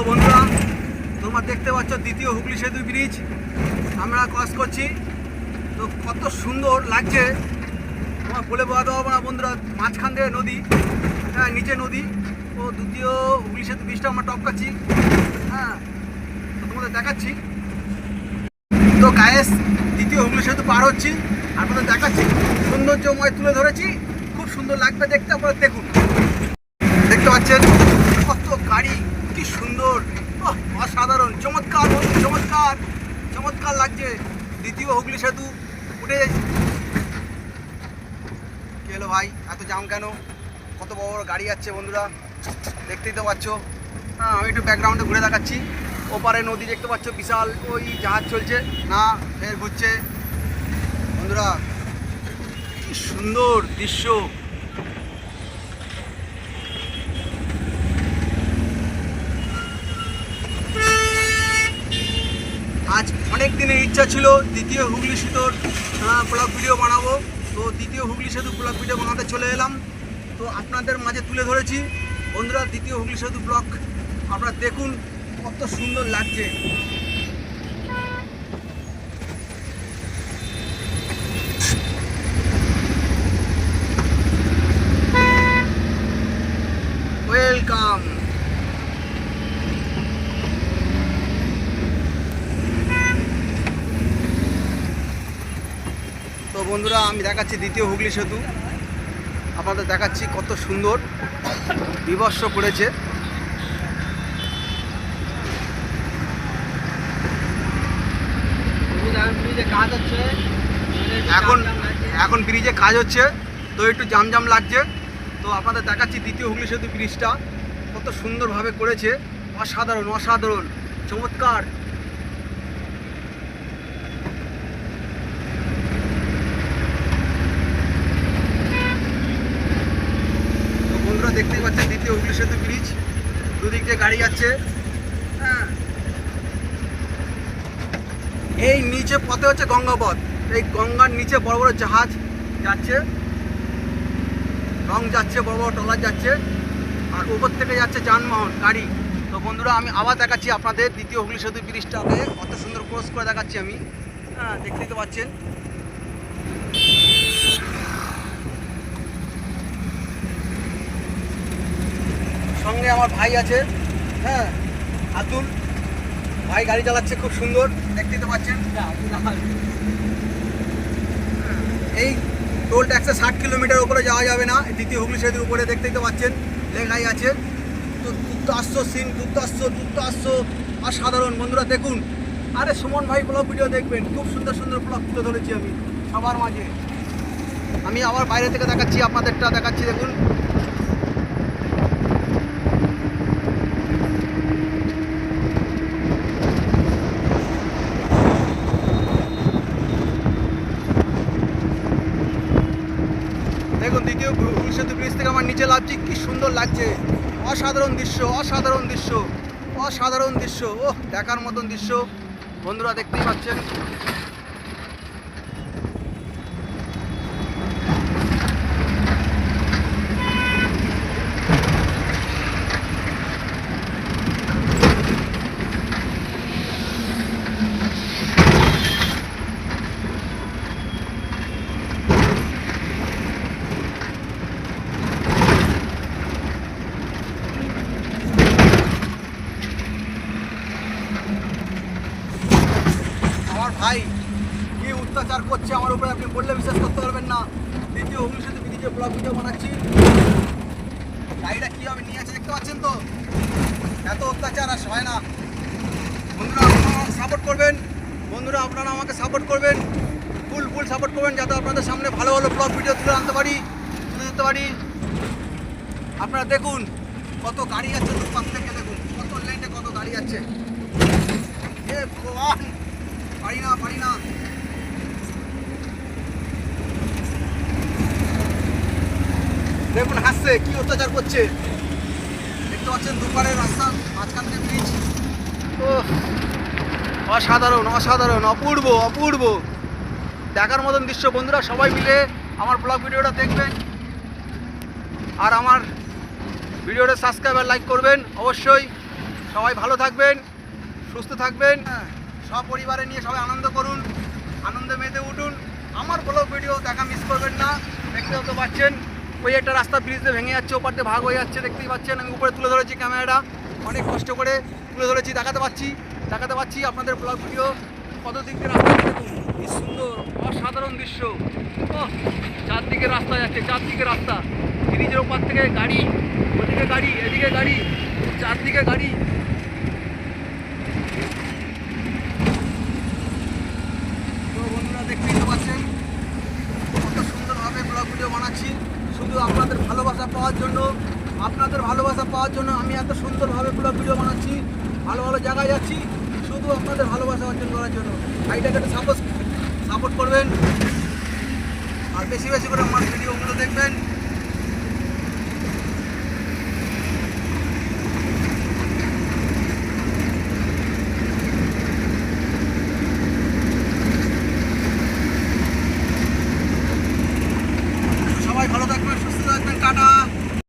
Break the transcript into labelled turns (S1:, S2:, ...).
S1: তো বন্ধুরা, তোমরা দেখতে পাচ্ছ দ্বিতীয় হুগলি সেতু ব্রিজ আমরা ক্রস করছি। তো কত সুন্দর লাগছে। তোমার বলে বোঝাতে পারব না বন্ধুরা, মাঝখান দিয়ে নদী হ্যাঁ নিচে নদী। ও দ্বিতীয় হুগলি সেতু ব্রিজটা আমরা টপকাচ্ছি হ্যাঁ তো তোমাদের দেখাচ্ছি। তো গায়েস দ্বিতীয় হুগলি সেতু পার হচ্ছি। আর আপনাদের দেখাচ্ছি সৌন্দর্যময় তুলে ধরেছি। খুব সুন্দর লাগবে দেখতে, আপনারা দেখুন। দেখতে পাচ্ছেন কত গাড়ি। কি সুন্দর। অসাধারণ। চমৎকার চমৎকার। চমৎকার লাগছে। দ্বিতীয় হুগলি সেতু উঠে কি হলো ভাই? এত জাম কেন? কত বড় বড় গাড়ি যাচ্ছে বন্ধুরা। দেখতেই তো পাচ্ছ। হ্যাঁ আমি একটু ব্যাকগ্রাউন্ডে ঘুরে দেখাচ্ছি। ওপারে নদী দেখতে পাচ্ছ, বিশাল। ওই জাহাজ চলছে। না, ফের ঘুরছে। বন্ধুরা, কি সুন্দর দৃশ্য। ইচ্ছা ছিল দ্বিতীয় হুগলি সেতুর ব্লগ ভিডিও বানাবো। তো দ্বিতীয় হুগলি সেতু ব্লগ ভিডিও বানাতে চলে এলাম। তো আপনাদের মাঝে তুলে ধরেছি। বন্ধুরা, দ্বিতীয় হুগলি সেতু ব্লক আপনারা দেখুন, কত সুন্দর লাগছে ওয়েলকাম তো বন্ধুরা, আমি দেখাচ্ছি দ্বিতীয় হুগলি সেতু। আপনাদের দেখাচ্ছি কত সুন্দর বিবর্ষ করেছে এখন এখন ব্রিজে কাজ হচ্ছে, তো একটু জাম জাম লাগছে। তো আপনাদের দেখাচ্ছি দ্বিতীয় হুগলি সেতু ব্রিজটা, কত সুন্দরভাবে করেছে। অসাধারণ অসাধারণ, চমৎকার। তো বন্ধুরা দেখতেই পাচ্ছেন দ্বিতীয় হুগলি সেতু ব্রিজ দুদিক দিয়ে গাড়ি যাচ্ছে। হ্যাঁ। এই নিচে পথে হচ্ছে গঙ্গাপথ। এই গঙ্গার নিচে বড় বড় জাহাজ যাচ্ছে। রং যাচ্ছে বড় বড় ট্রলার যাচ্ছে। আর উপর থেকে যাচ্ছে যানবাহন গাড়ি। তো বন্ধুরা আমি আবার দেখাচ্ছি আপনাদের দ্বিতীয় হুগলি সেতু ব্রিজটাকে কত সুন্দর ক্রস করে দেখাচ্ছি আমি। হ্যাঁ দেখতেই তো পাচ্ছেন। সঙ্গে আমার ভাই আছে হ্যাঁ আতুল। ভাই গাড়ি চালাচ্ছে খুব সুন্দর দেখতেই তো পাচ্ছেন। এই টোল ট্যাক্সে ষাট কিলোমিটার উপরে যাওয়া যাবে না দ্বিতীয় হুগলি সেতুর উপরে দেখতেই তো পাচ্ছেন লেখাই আছে। তো দুর্দাস্ত সিন দুর্দাস্ত আর সাধারণ বন্ধুরা, দেখুন। আরে, সুমন ভাই ব্লগ ভিডিও দেখবেন, খুব সুন্দর সুন্দর ব্লগ তুলে ধরেছি আমি, সবার মাঝে। আমি আবার বাইরে থেকে দেখাচ্ছি, আপনাদেরটা দেখাচ্ছি, দেখুন দেখুন দ্বিতীয় হুগলি সেতু ব্রিজ থেকে আমার নিচে লাভছি কি সুন্দর লাগছে। অসাধারণ দৃশ্য অসাধারণ দৃশ্য অসাধারণ দৃশ্য। ও দেখার মতন দৃশ্য। বন্ধুরা দেখতেই পাচ্ছেন আমার ভাই, কি অত্যাচার করছে আমার উপরে আপনি বললে বিশ্বাস করতে পারবেন না। দ্বিতীয় সেতু ব্রিজে ব্লগ ভিডিও বানাচ্ছি। গাড়িটা কীভাবে নিয়ে আছে দেখতে পাচ্ছেন তো? এত অত্যাচার আর হয় না। বন্ধুরা, আপনারা আমাকে সাপোর্ট করবেন। বন্ধুরা, আপনারা আমাকে সাপোর্ট করবেন। ফুল ফুল সাপোর্ট করবেন যাতে আপনাদের সামনে ভালো ভালো ব্লগ ভিডিও তুলে আনতে পারি, তুলে দিতে পারি। আপনারা দেখুন কত গাড়ি আছে দুপাশ থেকে, দেখুন কত লেনে কত গাড়ি আছে। ভগবান! পারি না পারি না। দেখুন, হাসছে, কি অত্যাচার করছে। দেখতে পাচ্ছেন, দুপারের রাস্তা, মাঝখান থেকে ব্রিজ। ও অসাধারণ অসাধারণ, অপূর্ব অপূর্ব। দেখার মতন দৃশ্য, বন্ধুরা, সবাই মিলে আমার ব্লগ ভিডিওটা দেখবেন। আর আমার ভিডিওটা সাবস্ক্রাইব আর লাইক করবেন, অবশ্যই। সবাই ভালো থাকবেন, সুস্থ থাকবেন। সপরিবারে নিয়ে সবাই আনন্দ করুন, আনন্দে মেতে উঠুন। আমার ব্লগ ভিডিও দেখা মিস করবেন না। দেখতে তো পাচ্ছেন, ওই একটা রাস্তা ব্রিজ দিয়ে ভেঙে যাচ্ছে, ওপার দিয়ে ভাগ হয়ে যাচ্ছে, দেখতেই পাচ্ছেন। আমি উপরে তুলে ধরেছি ক্যামেরাটা অনেক কষ্ট করে তুলে ধরেছি, দেখাতে পাচ্ছি দেখাতে পাচ্ছি আপনাদের ব্লগ ভিডিও কত দিক দিয়ে রাস্তা দেখুন, কি সুন্দর, অসাধারণ দৃশ্য। চারদিকে রাস্তা যাচ্ছে, চারদিকে রাস্তা। ব্রিজের ওপার থেকে গাড়ি, ওদিকে গাড়ি, এদিকে গাড়ি, চারদিকে গাড়ি তো বন্ধুরা দেখতেই তো পাচ্ছেন কত সুন্দরভাবে বানাচ্ছি শুধু আপনাদের ভালোবাসা পাওয়ার জন্য, আপনাদের ভালোবাসা পাওয়ার জন্য আমি এত সুন্দরভাবে পুরো পুজো বানাচ্ছি। ভালো ভালো জায়গায় যাচ্ছি, শুধু আপনাদের ভালোবাসা অর্জন করার জন্য। ভাইটাকে একটু সাপোর্ট সাপোর্ট করবেন। আর বেশি বেশি করে আমার ভিডিওগুলো দেখবেন।